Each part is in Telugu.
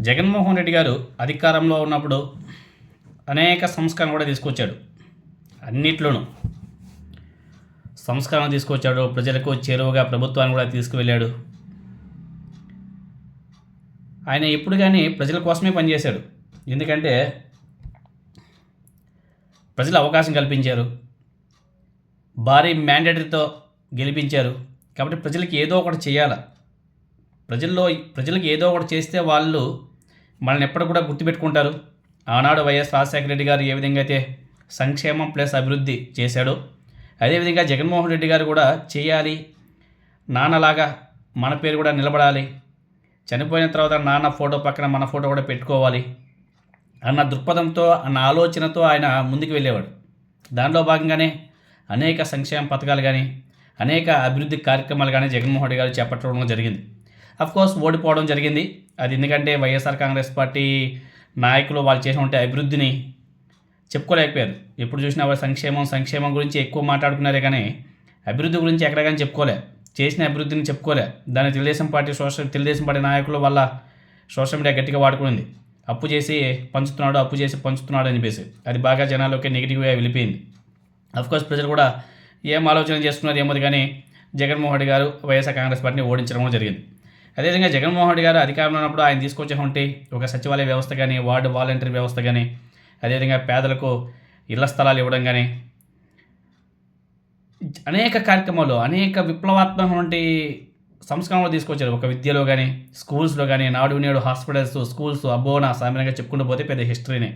జగన్మోహన్ రెడ్డి గారు అధికారంలో ఉన్నప్పుడు అనేక సంస్కరణ కూడా తీసుకొచ్చాడు. అన్నిట్లోనూ సంస్కరణ తీసుకొచ్చాడు. ప్రజలకు చేరువగా ప్రభుత్వాన్ని కూడా తీసుకువెళ్ళాడు. ఆయన ఎప్పుడు కానీ ప్రజల కోసమే పనిచేశాడు. ఎందుకంటే ప్రజలు అవకాశం కల్పించారు. భారీ మ్యాండేటరీతో గెలిపించారు. కాబట్టి ప్రజలకి ఏదో ఒకటి చేయాలి. ప్రజల్లో ప్రజలకు ఏదో ఒకటి చేస్తే వాళ్ళు మనల్ని ఎప్పుడు కూడా గుర్తుపెట్టుకుంటారు. ఆనాడు వైఎస్ రాజశేఖర రెడ్డి గారు ఏ విధంగా అయితే సంక్షేమం ప్లస్ అభివృద్ధి చేశాడో అదేవిధంగా జగన్మోహన్ రెడ్డి గారు కూడా చేయాలి నాన్నలాగా మన పేరు కూడా నిలబడాలి చనిపోయిన తర్వాత నాన్న ఫోటో పక్కన మన ఫోటో కూడా పెట్టుకోవాలి అన్న దృక్పథంతో అన్న ఆలోచనతో ఆయన ముందుకు వెళ్ళేవాడు. దానిలో భాగంగానే అనేక సంక్షేమ పథకాలు కానీ అనేక అభివృద్ధి కార్యక్రమాలు కానీ జగన్మోహన్ రెడ్డి గారు చేపట్టడం జరిగింది. కోర్స్ ఓడిపోవడం జరిగింది. అది ఎందుకంటే వైఎస్ఆర్ కాంగ్రెస్ పార్టీ నాయకులు వాళ్ళు చేసినటువంటి అభివృద్ధిని చెప్పుకోలేకపోయారు. ఎప్పుడు చూసినా వాళ్ళు సంక్షేమం సంక్షేమం గురించి ఎక్కువ మాట్లాడుకున్నారే కానీ అభివృద్ధి గురించి ఎక్కడ కానీ చెప్పుకోలే. చేసిన అభివృద్ధిని చెప్పుకోలే. దాన్ని Telugu Desam party social Telugu Desam party నాయకుల వల్ల సోషల్ మీడియా గట్టిగా వాడుకుంది అప్పు చేసి పంచుతున్నాడు అప్పు చేసి పంచుతున్నాడు అని చెప్పేసి అది బాగా జనాల్లోకి నెగిటివ్గా వెళ్ళిపోయింది. కోర్స్ ప్రజలు కూడా ఏం ఆలోచన చేస్తున్నారు ఏమో కానీ జగన్మోహన్ రెడ్డి గారు వైఎస్ఆర్ కాంగ్రెస్ పార్టీని ఓడించడం జరిగింది. అదేవిధంగా జగన్మోహన్ రెడ్డి గారు అధికారంలో ఉన్నప్పుడు ఆయన తీసుకొచ్చేటువంటి ఒక సచివాలయ వ్యవస్థ కానీ వార్డు వాలంటీర్ వ్యవస్థ కానీ అదేవిధంగా పేదలకు ఇళ్ళ స్థలాలు ఇవ్వడం కానీ అనేక కార్యక్రమాలు అనేక విప్లవాత్మకటువంటి సంస్కరణలు తీసుకొచ్చారు. ఒక విద్యలో కానీ స్కూల్స్లో కానీ నాడు నేడు హాస్పిటల్స్ స్కూల్స్ అబ్బోనా సామాన్యంగా చెప్పుకుంటూ పోతే పెద్ద హిస్టరీనే.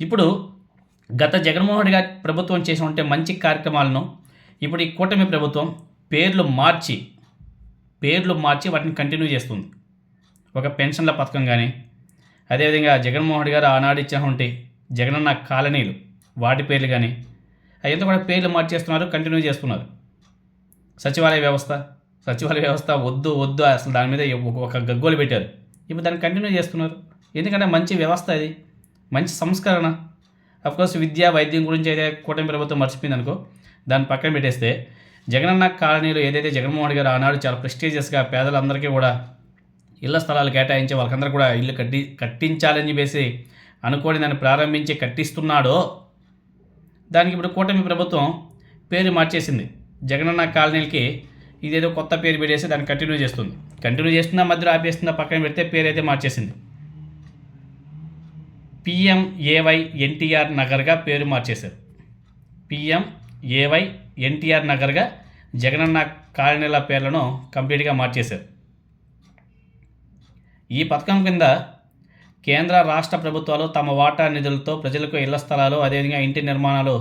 ఇప్పుడు గత జగన్మోహన్ రెడ్డి గారి ప్రభుత్వం చేసినటువంటి మంచి కార్యక్రమాలను ఇప్పుడు ఈ కూటమి ప్రభుత్వం పేర్లు మార్చి పేర్లు మార్చి వాటిని కంటిన్యూ చేస్తుంది. ఒక పెన్షన్ల పథకం కానీ అదేవిధంగా జగన్మోహన్ గారు ఆనాడు ఇచ్చినటువంటి జగనన్న కాలనీలు వాటి పేర్లు కానీ అయ్యంతా కూడా పేర్లు మార్చేస్తున్నారు కంటిన్యూ చేస్తున్నారు. సచివాలయ వ్యవస్థ సచివాలయ వ్యవస్థ వద్దు వద్దు అసలు దాని మీద ఒక- గగ్గోలు పెట్టారు. ఇప్పుడు దాన్ని కంటిన్యూ చేస్తున్నారు. ఎందుకంటే మంచి వ్యవస్థ అది మంచి సంస్కరణ. అఫ్కోర్స్ విద్య వైద్యం గురించి అయితే కూటమి ప్రభుత్వం మర్చిపోయింది అనుకో దాన్ని పక్కన పెట్టేస్తే జగనన్న కాలనీలో ఏదైతే జగన్మోహన్ గారు ఆనాడు చాలా ప్రెస్టీజియస్గా పేదలందరికీ కూడా ఇళ్ళ స్థలాలు కేటాయించి వాళ్ళకందరూ కూడా ఇల్లు కట్టి కట్టించాలని చెప్పేసి అనుకోని దాన్ని ప్రారంభించి కట్టిస్తున్నాడో దానికి ఇప్పుడు కూటమి ప్రభుత్వం పేరు మార్చేసింది. జగనన్న కాలనీలకి ఇదేదో కొత్త పేరు పెట్టేసి దాన్ని కంటిన్యూ చేస్తుంది. కంటిన్యూ చేస్తుందా మధ్యలో ఆపేస్తుందా పక్కన పెడితే పేరు అయితే మార్చేసింది. పిఎంఏవై ఎన్టీఆర్ నగర్గా పేరు మార్చేశారు. పిఎం ఏవై ఎన్టీఆర్ నగర్గా జగనన్న కాలనీల పేర్లను కంప్లీట్గా మార్చేశారు. ఈ పథకం కింద కేంద్ర రాష్ట్ర ప్రభుత్వాలు తమ వాటా నిధులతో ప్రజలకు ఇళ్ళ స్థలాలు అదేవిధంగా ఇంటి నిర్మాణాలు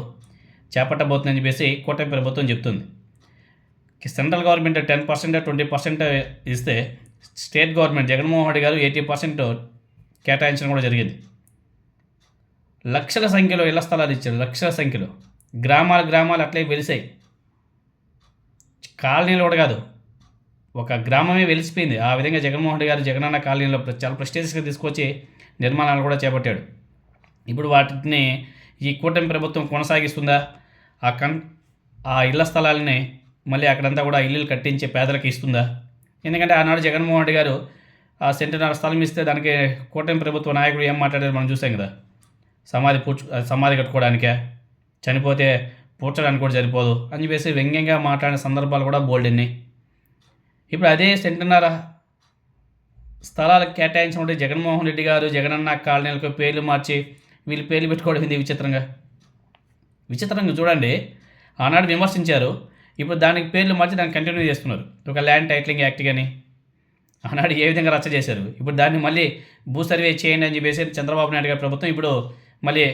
చేపట్టబోతుందని చెప్పేసి కూటమి ప్రభుత్వం చెప్తుంది. Central government ten percent twenty percent ఇస్తే స్టేట్ గవర్నమెంట్ జగన్మోహన్ రెడ్డి గారు ఎయిటీ పర్సెంట్ కేటాయించడం కూడా జరిగింది. లక్షల సంఖ్యలో ఇళ్ళ స్థలాలు ఇచ్చారు లక్షల సంఖ్యలో. గ్రామాలు గ్రామాలు అట్లే వెలిసాయి. కాలనీలు కూడా కాదు. ఒక గ్రామమే వెలిసిపోయింది. ఆ విధంగా జగన్మోహన్ రెడ్డి గారు జగనన్న కాలనీలో చాలా ప్రెస్టీజియస్గా తీసుకొచ్చి నిర్మాణాలు కూడా చేపట్టాడు. ఇప్పుడు వాటిని ఈ కూటమి ప్రభుత్వం కొనసాగిస్తుందా? ఆ కన్ ఆ ఇళ్ళ స్థలాలని మళ్ళీ అక్కడంతా కూడా ఇల్లులు కట్టించి పేదలకు ఇస్తుందా? ఎందుకంటే ఆనాడు జగన్మోహన్ రెడ్డి గారు ఆ సెంటర్నర స్థలం ఇస్తే దానికి కూటమి ప్రభుత్వ నాయకుడు ఏం మాట్లాడారు మనం చూసాం కదా. సమాధి పూడ్చు సమాధి కట్టుకోవడానికే? చనిపోతే పూడ్చడానికి కూడా సరిపోదు అని చెప్పేసి వ్యంగ్యంగా మాట్లాడిన సందర్భాలు కూడా బోల్డ్ ఉన్నాయి ఇప్పుడు అదే సెంటున్నర స్థలాలు కేటాయించినటువంటి జగన్మోహన్ రెడ్డి గారు జగనన్న కాలనీలకు పేర్లు మార్చి వీళ్ళు పేర్లు పెట్టుకోవడం ఇది విచిత్రంగా? విచిత్రంగా చూడండి. ఆనాడు విమర్శించారు. ఇప్పుడు దానికి పేర్లు మార్చి దాన్ని కంటిన్యూ చేస్తున్నారు. ఒక ల్యాండ్ టైటిలింగ్ యాక్ట్ కానీ ఆనాడు ఏ విధంగా రచ్చ చేశారు? ఇప్పుడు దాన్ని మళ్ళీ భూ సర్వే చేయండి అని చెప్పేసి చంద్రబాబు నాయుడు గారి ప్రభుత్వం ఇప్పుడు మళ్ళీ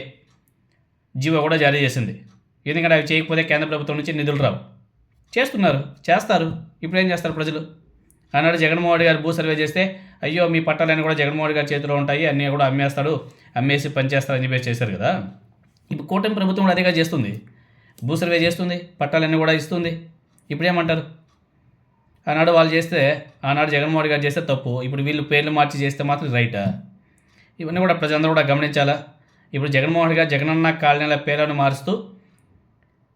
జీవో కూడా జారీ చేసింది. ఎందుకంటే అవి చేయకపోతే కేంద్ర ప్రభుత్వం నుంచి నిధులు రావు. చేస్తున్నారు చేస్తారు. ఇప్పుడు ఏం చేస్తారు ప్రజలు? ఆనాడు జగన్మోహన్ రెడ్డి గారు భూ సర్వే చేస్తే అయ్యో మీ పట్టాలన్నీ కూడా జగన్మోహన్ రెడ్డి గారి చేతిలో ఉంటాయి అన్నీ కూడా అమ్మేస్తాడు అమ్మేసి పనిచేస్తారని చెప్పేసి చేశారు కదా. ఇప్పుడు కూటమి ప్రభుత్వం కూడా అదేగా చేస్తుంది. భూ సర్వే చేస్తుంది పట్టాలన్నీ కూడా ఇస్తుంది. ఇప్పుడు ఏమంటారు? ఆనాడు వాళ్ళు చేస్తే ఆనాడు జగన్మోహన్ రెడ్డి గారు చేస్తే తప్పు. ఇప్పుడు వీళ్ళు పేర్లు మార్చి చేస్తే మాత్రం రైటా? ఇవన్నీ కూడా ప్రజలందరూ కూడా గమనించాలా? ఇప్పుడు జగన్మోహన్ గారు జగనన్న కాలనీల పేర్లను మారుస్తూ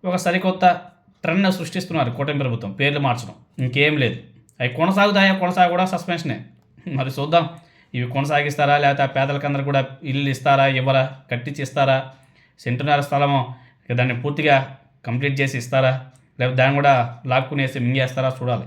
ఒక సరికొత్త ట్రెండ్ సృష్టిస్తున్నారు కూటమి ప్రభుత్వం. పేర్లు మార్చడం. ఇంకేం లేదు. అవి కొనసాగుతాయా? కొనసాగ కూడా సస్పెన్షనే. మరి చూద్దాం. ఇవి కొనసాగిస్తారా? లేకపోతే ఆ పేదలకందరూ కూడా ఇల్లు ఇస్తారా? ఇవ్వరా? కట్టించి ఇస్తారా సెంటున్నర స్థలము దాన్ని పూర్తిగా కంప్లీట్ చేసి ఇస్తారా? లేకపోతే దాన్ని కూడా లాక్కునేసి మింగేస్తారా? చూడాలి.